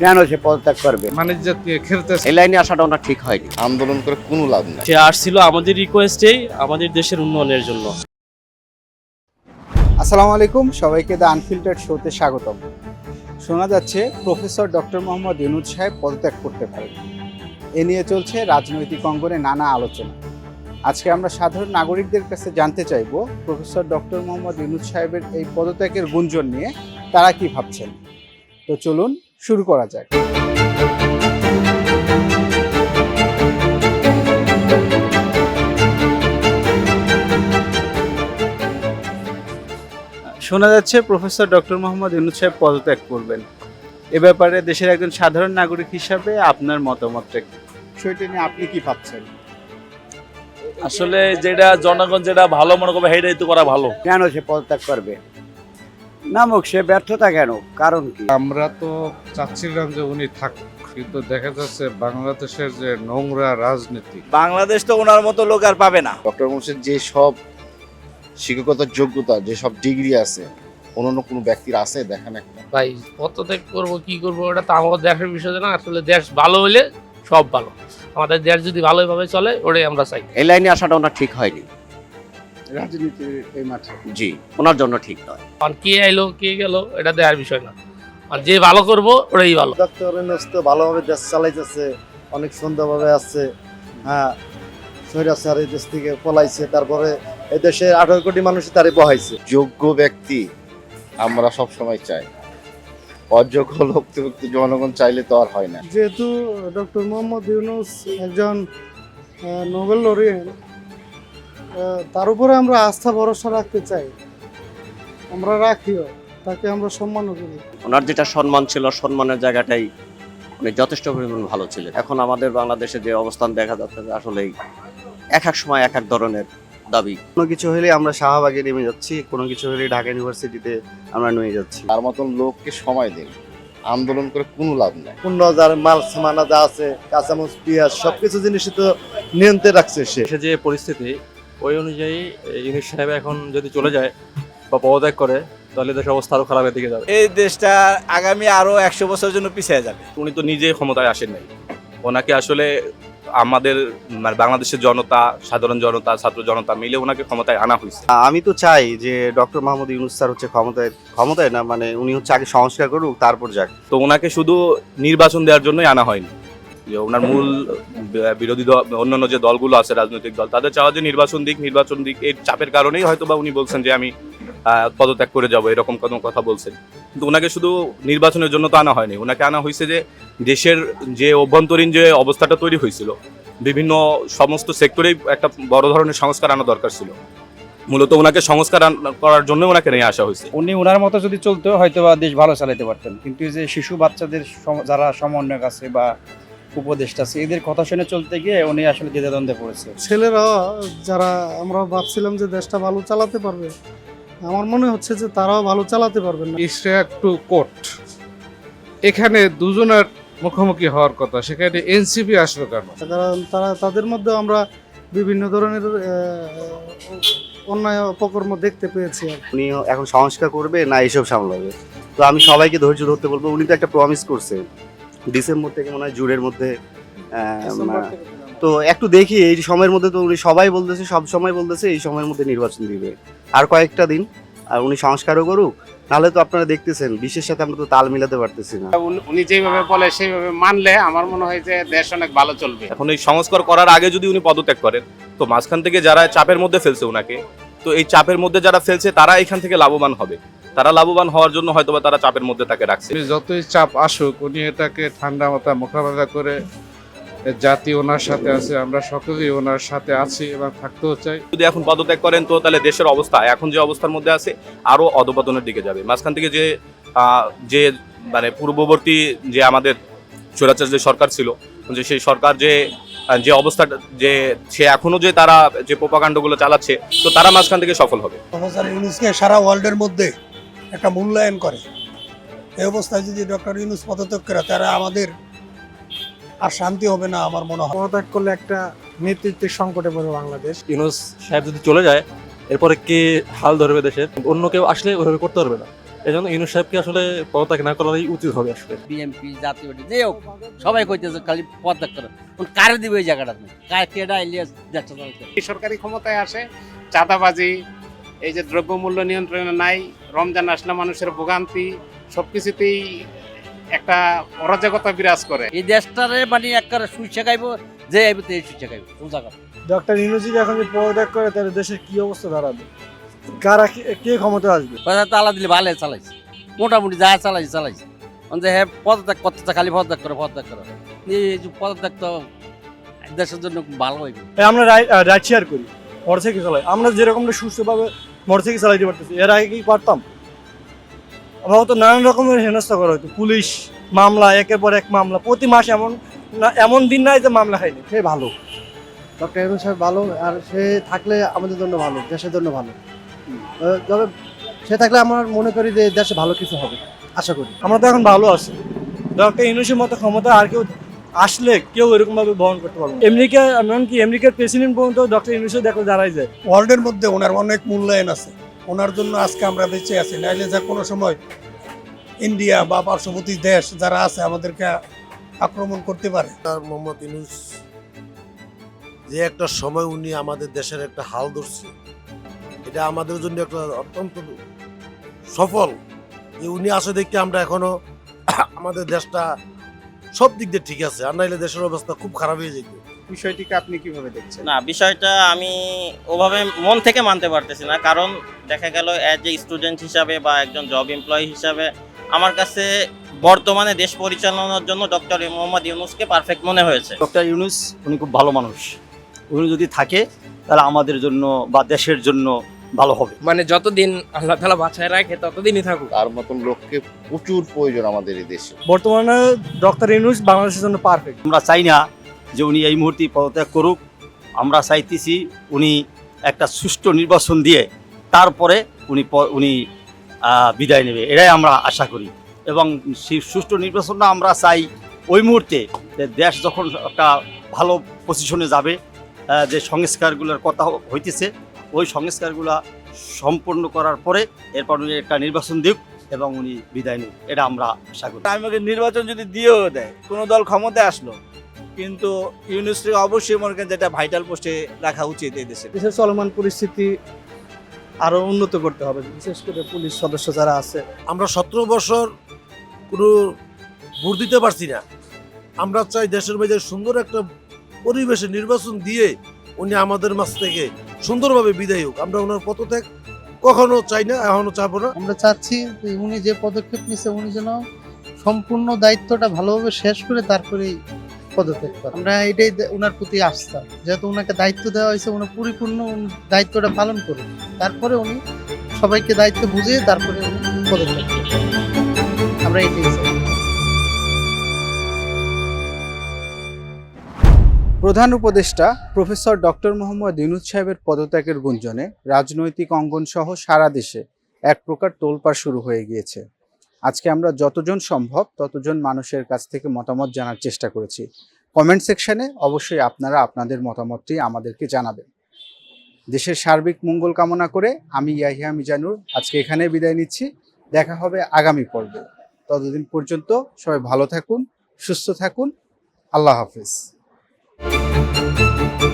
কেন সে পদত্যাগ করবে? দিয়ে খেলতে এই লাইনে আসাটা ওনার ঠিক হয়নি। আন্দোলন করে কোনো লাভ নাই। সে আসছিল আমাদের রিকোয়েস্টেই আমাদের দেশের উন্নয়নের জন্য। আসসালামু আলাইকুম সবাইকে দ্য আনফিল্টার্ড শোতে স্বাগতম। শোনা যাচ্ছে প্রফেসর ডক্টর মোহাম্মদ ইউনুস সাহেব পদত্যাগ করতে পারেন। এ নিয়ে চলছে রাজনৈতিক অঙ্গনে নানা আলোচনা। আজকে আমরা সাধারণ নাগরিকদের কাছে জানতে চাইব প্রফেসর ডক্টর মোহাম্মদ ইউনুস সাহেবের এই পদত্যাগের গুঞ্জন নিয়ে তারা কি ভাবছেন? তো চলুন শুরু করা যাক। শোনা যাচ্ছে প্রফেসর ডক্টর মোহাম্মদ ইউনুস সাহেব পদত্যাগ করবেন। এ ব্যাপারে দেশের একজন সাধারণ নাগরিক হিসাবে আপনার মতামতটা কি? বিষয়টি নিয়ে আপনি কি ভাবছেন? আসলে যেটা জনগণ যেটা ভালো মনে করবে সেইটাই তো করা ভালো। কেন সে পদত্যাগ করবে? নামক সে ব্যর্থতা কেন? কারণ কি? আমরা তো চাচ্ছিলাম যে উনি থাক কিন্তু দেখা যাচ্ছে বাংলাদেশের যে নোংরা রাজনীতি। বাংলাদেশ তো ওনার মতো লোক আর পাবে না। ডক্টর মুন্সির যে সব শিক্ষকতার যোগ্যতা যে সব ডিগ্রি আছে অন্য কোনো ব্যক্তির আছে? দেখেন একটা। ভাই পদত্যাগ করব কি করব ওটা তো আমাদের দেশের বিষয় না। আসলে দেশ ভালো হলে সব ভালো। আমাদের দেশ যদি ভালোভাবে চলে ওটাই আমরা চাই। এই লাইনে আসাটা ওনার ঠিক হয়নি। রাজনীতির এই মাঠে। জি ওনার জন্য ঠিক নয়। কারণ কে আইলো কে গেল এটা দেওয়ার বিষয় না। আর যে ভালো করব ওটাই ভালো। ডক্টর তো ভালোভাবে দেশ চালাইতেছে অনেক সুন্দরভাবে আছে হ্যাঁ স্বৈরাচার এই দেশ থেকে পলাইছে তারপরে এই দেশে আঠারো কোটি মানুষ তারে বহাইছে। যোগ্য ব্যক্তি আমরা সব সময় চাই অযোগ্য লোক জনগণ চাইলে তো আর হয় না। যেহেতু ডক্টর মোহাম্মদ ইউনুস একজন নোবেল লরিয়েন তার উপরে আমরা আস্থা ভরসা রাখতে চাই। আমরা রাখিও তাকে আমরা সম্মানও করি। ওনার যেটা সম্মান ছিল সম্মানের জায়গাটাই উনি যথেষ্ট পরিমাণ ভালো ছিলেন। এখন আমাদের বাংলাদেশে যে অবস্থান দেখা যাচ্ছে যে আসলেই এক এক সময় এক এক ধরনের দাবি। কোনো কিছু হলে আমরা শাহবাগে নেমে যাচ্ছি কোনো কিছু হলে ঢাকা ইউনিভার্সিটিতে আমরা নিয়ে যাচ্ছি। তার মতন লোককে সময় দিন আন্দোলন করে কোনো লাভ নাই। পূর্ণ হাজার মাল সামানা যা আছে কাঁচামচ পেঁয়াজ সবকিছু জিনিসই তো নিয়ন্ত্রণে রাখছে সে। যে পরিস্থিতি ওই অনুযায়ী ইউনিট সাহেব এখন যদি চলে যায় বা পদত্যাগ করে তাহলে দেশের অবস্থা আরও খারাপের দিকে যাবে। এই দেশটা আগামী আরও একশো বছরের জন্য পিছিয়ে যাবে। উনি তো নিজে ক্ষমতায় আসেন নাই। ওনাকে আসলে আমাদের মানে বাংলাদেশের জনতা সাধারণ জনতা ছাত্র জনতা মিলে ওনাকে ক্ষমতায় আনা হয়েছে। আমি তো চাই যে ডক্টর মোহাম্মদ ইউনুস স্যার হচ্ছে ক্ষমতায় ক্ষমতায় না মানে উনি হচ্ছে আগে সংস্কার করুক তারপর যাক। তো ওনাকে শুধু নির্বাচন দেওয়ার জন্যই আনা হয়নি। যে ওনার মূল বিরোধী দল, অন্যান্য যে দলগুলো আছে, রাজনৈতিক দল, তাদের চাওয়া যে নির্বাচন দিক নির্বাচন দিক এই চাপের কারণেই হয়তো বা উনি বলছেন যে আমি পদত্যাগ করে যাব, এরকম কোনো কথা বলছেন। কিন্তু ওনাকে শুধু নির্বাচনের জন্য তো আনা হয়নি ওনাকে আনা হয়েছে যে দেশের যে অভ্যন্তরীণ যে অবস্থাটা তৈরি হয়েছিল বিভিন্ন সমস্ত সেক্টরেই একটা বড় ধরনের সংস্কার আনা দরকার ছিল। মূলত ওনাকে সংস্কার করার জন্য ওনাকে নিয়ে আসা হয়েছে উনি ওনার মতো যদি চলতো হয়তো বা দেশ ভালো চালাতে পারতেন। কিন্তু যে শিশু বাচ্চাদের যারা সমন্বয়ক আছে বা উপদেষ্টা আছে। এদের কথা শুনে চলতে গিয়ে উনি আসলে দ্বিধাদ্বন্দ্বে পড়েছে। ছেলেরা যারা আমরা ভাবছিলাম যে দেশটা ভালো চালাতে পারবে আমার মনে হচ্ছে যে তারাও ভালো চালাতে পারবেন না। ইস্ট্রাক টু কোর্ট এখানে দুজনের মুখোমুখি হওয়ার কথা সেখানে এনসিপি আসলো কেন? কারণ তারা তাদের মধ্যে আমরা বিভিন্ন ধরনের অন্যায় অপকর্ম দেখতে পেয়েছি উনি এখন সংস্কার করবে না এইসব সামলাবে? তো আমি সবাইকে ধৈর্য ধরতে বলব উনি তো একটা প্রমিস করছে ডিসেম্বর থেকে মনে হয় জুনের মধ্যে তো একটু দেখি এই সময়ের মধ্যে তো উনি সবাই বলতেছে সব সময় বলতেছে এই সময়ের মধ্যে নির্বাচন দিবে। আর কয়েকটা দিন আর উনি সংস্কারও করুক নাহলে তো আপনারা দেখতেছেন বিশ্বের সাথে আমরা তো তাল মিলাতে পারতেছি না। উনি যেভাবে বলে সেইভাবে মানলে আমার মনে হয় যে দেশ অনেক ভালো চলবে। এখন এই সংস্কার করার আগে যদি উনি পদত্যাগ করেন তো মাঝখান থেকে যারা চাপের মধ্যে ফেলছে ওনাকে তো এই চাপের মধ্যে যারা ফেলছে তারা এখান থেকে লাভবান হবে। তারা লাভবান হওয়ার জন্য হয়তোবা তারা চাপের মধ্যে তাকে রাখছে। যতই চাপ আসুক উনি এটাকে ঠান্ডা মাথা মোকাবেলা করে জাতি ওনার সাথে আছে আমরা সকলেই ওনার সাথে আছি এবং থাকতেও চাই। যদি এখন পদত্যাগ করেন তো তাহলে দেশের অবস্থা এখন যে অবস্থার মধ্যে আছে আরও অধপতনের দিকে যাবে। মাঝখান থেকে যে যে মানে পূর্ববর্তী যে আমাদের স্বৈরাচার যে সরকার ছিল যে সেই সরকার যে যে অবস্থাটা যে সে এখনও যে তারা যে প্রপাকাণ্ডগুলো চালাচ্ছে তো তারা মাঝখান থেকে সফল হবে। সারা ওয়ার্ল্ডের মধ্যে একটা মূল্যায়ন করে। এই অবস্থায় যদি ডক্টর ইউনুস পদত্যাগ করে তারা আমাদের আর শান্তি হবে না আমার মনে হয়। পদত্যাগ করলে একটা নেতৃত্বের সংকটে পড়বে বাংলাদেশ। ইউনুস সাহেব যদি চলে যায় এরপরে কে হাল ধরবে দেশের? অন্য কেউ আসলে ওইভাবে করতে পারবে না। এই জন্য ইউনুস সাহেবকে আসলে পদত্যাগ না করারই উচিত হবে আসলে। বিএমপি জাতীয় যে হোক সবাই কইতেছে খালি পদত্যাগ করে। কোন কারে দিবে এই জায়গাটা কার কেডা ইলিয়াস চালাইতে সরকারি ক্ষমতায় আসে চাঁদাবাজি এই যে দ্রব্যমূল্য নিয়ন্ত্রণে নাই রমজান আসলে মানুষের ভোগান্তি সবকিছুতেই একটা অরাজকতা বিরাজ করে। এই দেশটারে মানে একবারে সুই শেখাইবো যে আইবো তো এই সুই শেখাইবো সোজা কথা ডক্টর যদি এখন যদি পদত্যাগ করে তাহলে দেশের কি অবস্থা দাঁড়াবে? কারা কে ক্ষমতা আসবে? কথা তালা দিলে ভালো চালাইছে। মোটামুটি যা চালাইছে চালাইছে। যে হ্যাঁ পদত্যাগ করতেছে খালি পদত্যাগ করে পদত্যাগ করে। এই যে পদত্যাগ তো দেশের জন্য ভালো হইবে। আমরা রাইড শেয়ার করি। মোটরসাইকেল চালাই। আমরা যেরকমটা সুস্থভাবে মোটরসাইকেল চালাইতে পারতেছি। এর আগে কি পারতাম? আমরা তো নানান রকমের হেনস্থা করা হতো পুলিশ মামলা একের পর এক মামলা। প্রতি মাসে এমন না এমন দিন নাই যে মামলা খাইনি। সে ভালো। ডক্টর ইউনুস সাহেব ভালো আর সে থাকলে আমাদের জন্য ভালো দেশের জন্য ভালো। তবে সে থাকলে আমার মনে করি যে দেশে ভালো কিছু হবে আশা করি। আমরা তো এখন ভালো আছি। ডক্টর ইউনুসের মতো ক্ষমতা আর কেউ আসলে কেউ এরকম ভাবে বহন করতে পারবে না। আমেরিকা এমনকি আমেরিকার প্রেসিডেন্ট পর্যন্ত ডক্টর ইউনুসের দেখো দাঁড়াই যায়। ওয়ার্ল্ডের মধ্যে ওনার অনেক মূল্যায়ন আছে। ওনার জন্য আজকে আমরা বেঁচে আছি। নাইলে যা কোনো সময় ইন্ডিয়া বা পার্শ্ববর্তী দেশ যারা আছে আমাদেরকে আক্রমণ করতে পারে। তার মোহাম্মদ ইউনুস যে একটা সময় উনি আমাদের দেশের একটা হাল ধরছে এটা আমাদের জন্য একটা অত্যন্ত সফল। যে উনি আসে দেখতে আমরা এখনও আমাদের দেশটা সব দিক দিয়ে ঠিক আছে আর নাইলে দেশের অবস্থা খুব খারাপ হয়ে যেত। বিষয়টিকে আপনি কীভাবে দেখছেন? না বিষয়টা আমি ওভাবে মন থেকে মানতে পারতেছি না কারণ দেখা গেল অ্যাজ এ স্টুডেন্ট হিসাবে বা একজন জব এমপ্লয়ি হিসাবে আমার কাছে বর্তমানে দেশ পরিচালনার জন্য ডক্টর মোহাম্মদ ইউনুসকে পারফেক্ট মনে হয়েছে। ডক্টর ইউনুস উনি খুব ভালো মানুষ। উনি যদি থাকে তাহলে আমাদের জন্য বা দেশের জন্য ভালো হবে। মানে যতদিন আল্লাহ তালা বাঁচায় রাখে ততদিনই থাকুক। তার মতন লোককে প্রচুর প্রয়োজন আমাদের এই দেশে। বর্তমানে ডক্টর ইউনুস বাংলাদেশের জন্য পারফেক্ট আমরা চাই না যে উনি এই মুহূর্তে পদত্যাগ করুক। আমরা চাইতেছি উনি একটা সুষ্ঠু নির্বাচন দিয়ে তারপরে উনি প- উনি বিদায় নেবে। এটাই আমরা আশা করি। এবং সেই সুষ্ঠু নির্বাচনটা আমরা চাই ওই মুহূর্তে যে দেশ যখন একটা ভালো পজিশনে যাবে যে সংস্কারগুলোর কথা হইতেছে ওই সংস্কারগুলো সম্পূর্ণ করার পরে এরপর উনি একটা নির্বাচন দিক এবং উনি বিদায় নিক। এটা আমরা আশা করি। আমাকে নির্বাচন যদি দিয়েও দেয় কোনো দল ক্ষমতায় আসলো কিন্তু ইউনিভার্সিটি অবশ্যই মনে করেন যেটা ভাইটাল পোস্টে রাখা উচিত এই দেশে। দেশের চলমান পরিস্থিতি আরও উন্নত করতে হবে বিশেষ করে পুলিশ সদস্য যারা আছে। আমরা সতেরো বছর কোনো ভোট দিতে পারছি না। আমরা চাই দেশের বাইরে সুন্দর একটা পরিবেশে নির্বাচন দিয়ে উনি আমাদের মাছ থেকে সুন্দরভাবে বিদায় হোক। আমরা ওনার পদত্যাগ কখনো চাই না, এখনও চাবো না। আমরা চাচ্ছি উনি যে পদক্ষেপ নিছে, উনি যেন সম্পূর্ণ দায়িত্বটা ভালোভাবে শেষ করে তারপরেই পদত্যাগ করে। আমরা এটাই ওনার প্রতি আস্থা। যেহেতু ওনাকে দায়িত্ব দেওয়া হয়েছে, উনি পরিপূর্ণ দায়িত্বটা পালন করুন তারপরে উনি সবাইকে দায়িত্ব বুঝিয়ে তারপরে উনি পদত্যাগ আমরা এটাই চাই। প্রধান উপদেষ্টা প্রফেসর ডক্টর মোহাম্মদ ইউনুস সাহেবের পদত্যাগের গুঞ্জনে রাজনৈতিক অঙ্গন সহ সারা দেশে এক প্রকার তোলপাড় শুরু হয়ে গিয়েছে। আজকে আমরা যতজন সম্ভব ততজন মানুষের কাছ থেকে মতামত জানার চেষ্টা করেছি। কমেন্ট সেকশনে অবশ্যই আপনারা আপনাদের মতামতটি আমাদেরকে জানাবেন। দেশের সার্বিক মঙ্গল কামনা করে আমি ইয়াহিয়া মিজানুর আজকে এখানে বিদায় নিচ্ছি। দেখা হবে আগামী পর্বে। ততদিন পর্যন্ত সবাই ভালো থাকুন, সুস্থ থাকুন। আল্লাহ হাফিজ। Música